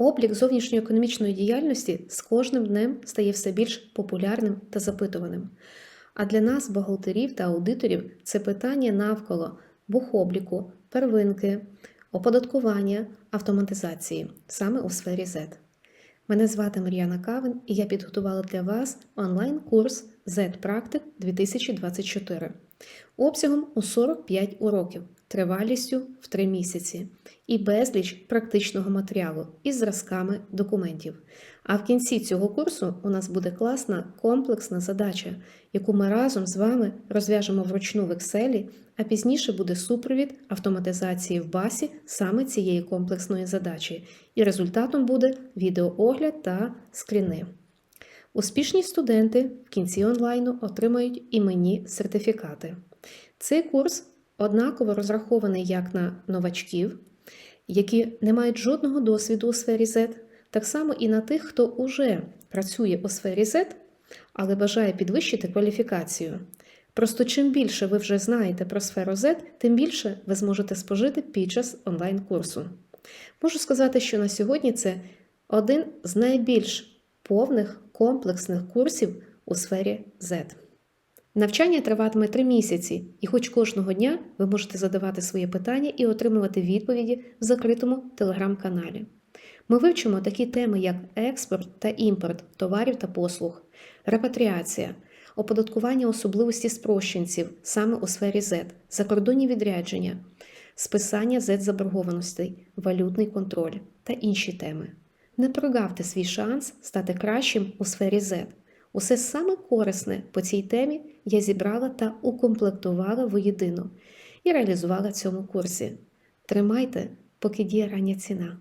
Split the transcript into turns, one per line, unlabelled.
Облік зовнішньоекономічної діяльності з кожним днем стає все більш популярним та запитуваним. А для нас, бухгалтерів та аудиторів, це питання навколо бухобліку, первинки, оподаткування, автоматизації саме у сфері Z. Мене звати Мар'яна Кавин і я підготувала для вас онлайн-курс Z-Практик 2024 обсягом у 45 уроків, тривалістю в 3 місяці і безліч практичного матеріалу із зразками документів. А в кінці цього курсу у нас буде класна комплексна задача, яку ми разом з вами розв'яжемо вручну в Excel, а пізніше буде супровід автоматизації в басі саме цієї комплексної задачі. І результатом буде відеоогляд та скріни. Успішні студенти в кінці онлайну отримають іменні сертифікати. Цей курс однаково розрахований як на новачків, які не мають жодного досвіду у сфері Z, так само і на тих, хто уже працює у сфері Z, але бажає підвищити кваліфікацію. Просто чим більше ви вже знаєте про сферу Z, тим більше ви зможете спожити під час онлайн-курсу. Можу сказати, що на сьогодні це один з найбільш повних комплексних курсів у сфері Z. Навчання триватиме 3 місяці, і хоч кожного дня ви можете задавати свої питання і отримувати відповіді в закритому телеграм-каналі. Ми вивчимо такі теми, як експорт та імпорт товарів та послуг, репатріація, оподаткування особливості спрощенців саме у сфері Z, закордонні відрядження, списання Z заборгованостей, валютний контроль та інші теми. Не прогавте свій шанс стати кращим у сфері Z. Усе саме корисне по цій темі я зібрала та укомплектувала воєдино і реалізувала в цьому курсі. Тримайте, поки діє рання ціна.